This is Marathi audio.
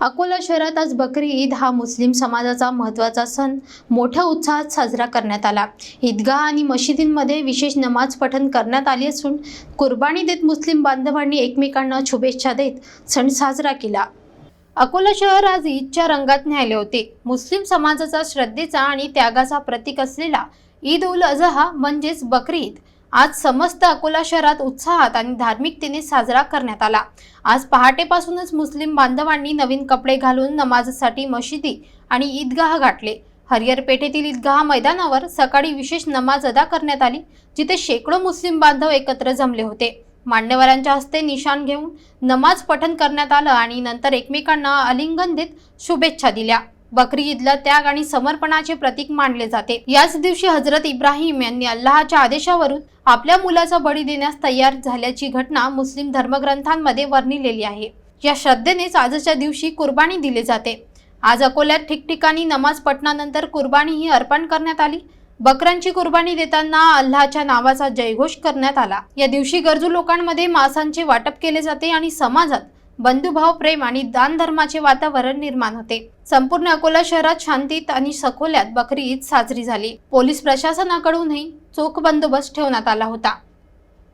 अकोला शहरात आज बकरी ईद हा मुस्लिम समाजाचा महत्त्वाचा सण मोठ्या उत्साहात साजरा करण्यात आला. ईदगाह आणि मशिदींमध्ये विशेष नमाज पठण करण्यात आली असून कुर्बानी देत मुस्लिम बांधवांनी एकमेकांना शुभेच्छा देत सण साजरा केला. अकोला शहर आज ईदच्या रंगात न्यायले होते. मुस्लिम समाजाचा श्रद्धेचा आणि त्यागाचा प्रतीक असलेला ईद उल अजहा म्हणजेच बकरी ईद. आज समस्त अकोला शहरात उत्साहात आणि धार्मिकतेने साजरा करण्यात आला. आज पहाटेपासूनच मुस्लिम बांधवांनी नवीन कपडे घालून नमाजसाठी मशिदी आणि ईदगाह गाठले. हरिहर पेठेतील ईदगाह मैदानावर सकाळी विशेष नमाज अदा करण्यात आली जिथे शेकडो मुस्लिम बांधव एकत्र जमले होते. मान्यवरांच्या हस्ते निशाण घेऊन नमाज पठण करण्यात आलं आणि नंतर एकमेकांना अलिंगन देत शुभेच्छा दिल्या. बकरी ईदला त्याग आणि समर्पणाचे प्रतीक मानले जाते. याच दिवशी हजरत इब्राहिम यांनी अल्लाहच्या आदेशावरून आपल्या मुलाचा बळी देण्यास तयार झाल्याची घटना मुस्लिम धर्मग्रंथांमध्ये वर्णिलेली आहे. या श्रद्धेनेच आजच्या दिवशी कुर्बानी दिली जाते. आज अकोल्यात ठिकठिकाणी नमाज पठणानंतर कुर्बानी ही अर्पण करण्यात आली. बकरांची कुर्बानी देताना अल्लाच्या नावाचा जयघोष करण्यात आला. या दिवशी गरजू लोकांमध्ये मांसांचे वाटप केले जाते आणि समाजात बंधुभाव प्रेम आणि दानधर्माचे वातावरण निर्माण होते. संपूर्ण अकोला शहरात शांतीत आणि सखोल्यात बकरी ईद साजरी झाली. पोलीस प्रशासनाकडूनही चोख बंदोबस्त ठेवण्यात आला होता.